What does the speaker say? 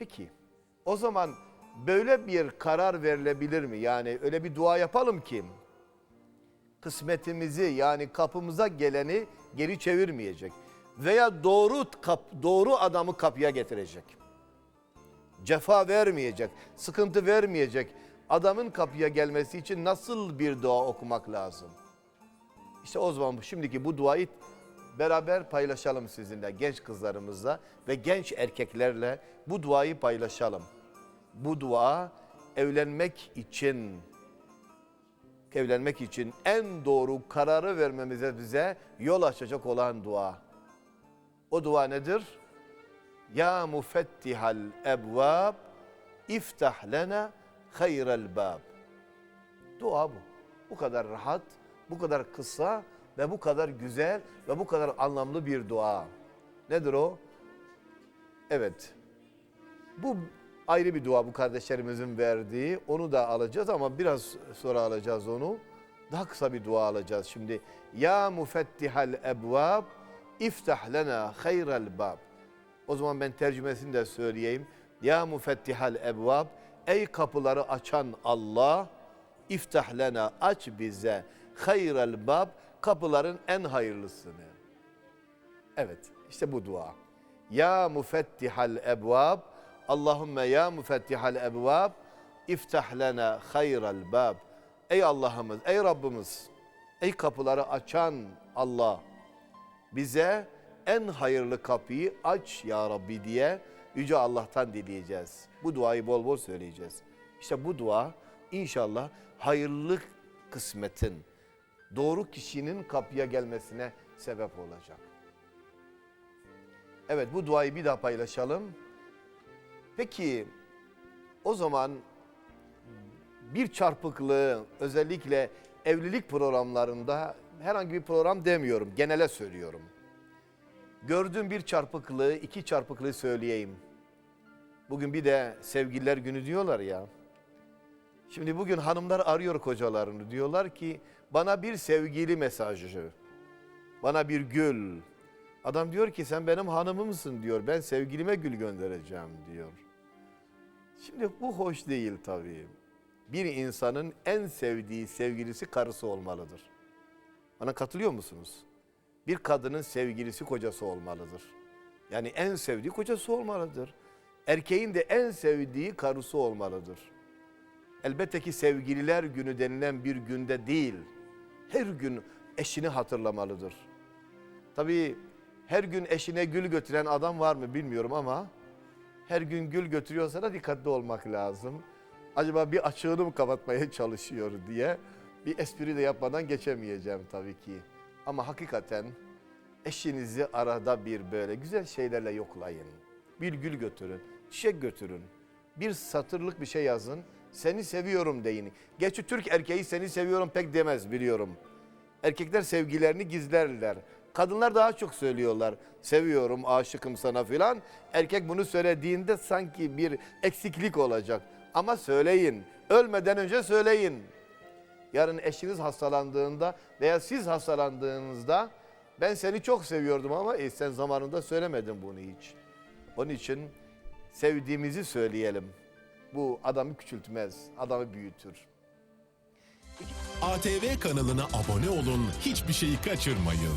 Peki o zaman böyle bir karar verilebilir mi? Yani öyle bir dua yapalım ki kısmetimizi yani kapımıza geleni geri çevirmeyecek veya doğru kap, doğru adamı kapıya getirecek. Cefa vermeyecek, sıkıntı vermeyecek. Adamın kapıya gelmesi için nasıl bir dua okumak lazım? İşte o zaman şimdiki bu duayı beraber paylaşalım sizinle, genç kızlarımızla ve genç erkeklerle bu duayı paylaşalım. Bu dua evlenmek için evlenmek için en doğru kararı vermemize bize yol açacak olan dua. O dua nedir? Ya mufettihal ebvab iftah lena hayrel bab. Dua bu. Bu kadar rahat, bu kadar kısa ve bu kadar güzel ve bu kadar anlamlı bir dua. Nedir o? Evet. Bu ayrı bir dua bu kardeşlerimizin verdiği. Onu da alacağız ama biraz sonra alacağız onu. Daha kısa bir dua alacağız şimdi. Ya mufettihal ebvab iftah lena hayrel bab. O zaman ben tercümesini de söyleyeyim. Ya mufettihal ebvab ey kapıları açan Allah iftah lena aç bize hayrel bab kapıların en hayırlısını. Evet işte bu dua. Ya mufettihal ebvab Allahümme ya mufettihal ebvab iftah lena hayral bab. Ey Allah'ımız, ey Rabbimiz, ey kapıları açan Allah bize en hayırlı kapıyı aç ya Rabbi diye Yüce Allah'tan dileyeceğiz. Bu duayı bol bol söyleyeceğiz. İşte bu dua inşallah hayırlı kısmetin doğru kişinin kapıya gelmesine sebep olacak. Evet bu duayı bir daha paylaşalım. Peki o zaman bir çarpıklığı özellikle evlilik programlarında herhangi bir program demiyorum genele söylüyorum. Gördüğüm bir çarpıklığı iki çarpıklığı söyleyeyim. Bugün bir de sevgililer günü diyorlar ya. Şimdi bugün hanımlar arıyor kocalarını diyorlar ki bana bir sevgili mesajı, bana bir gül. Adam diyor ki sen benim hanımımsın diyor ben sevgilime gül göndereceğim diyor. Şimdi bu hoş değil tabii. Bir insanın en sevdiği sevgilisi karısı olmalıdır. Bana katılıyor musunuz? Bir kadının sevgilisi kocası olmalıdır. Yani en sevdiği kocası olmalıdır. Erkeğin de en sevdiği karısı olmalıdır. Elbette ki sevgililer günü denilen bir günde değil, her gün eşini hatırlamalıdır. Tabii her gün eşine gül götüren adam var mı bilmiyorum ama her gün gül götürüyorsa da dikkatli olmak lazım. Acaba bir açığını mı kapatmaya çalışıyor diye bir espri de yapmadan geçemeyeceğim tabii ki. Ama hakikaten eşinizi arada bir böyle güzel şeylerle yoklayın. Bir gül götürün, çiçek götürün. Bir satırlık bir şey yazın. Seni seviyorum deyin. Gerçi Türk erkeği seni seviyorum pek demez biliyorum. Erkekler sevgilerini gizlerler. Kadınlar daha çok söylüyorlar. Seviyorum, aşıkım sana filan. Erkek bunu söylediğinde sanki bir eksiklik olacak. Ama söyleyin. Ölmeden önce söyleyin. Yarın eşiniz hastalandığında veya siz hastalandığınızda ben seni çok seviyordum ama e, sen zamanında söylemedin bunu hiç. Onun için sevdiğimizi söyleyelim. Bu adamı küçültmez, adamı büyütür. ATV kanalına abone olun, hiçbir şeyi kaçırmayın.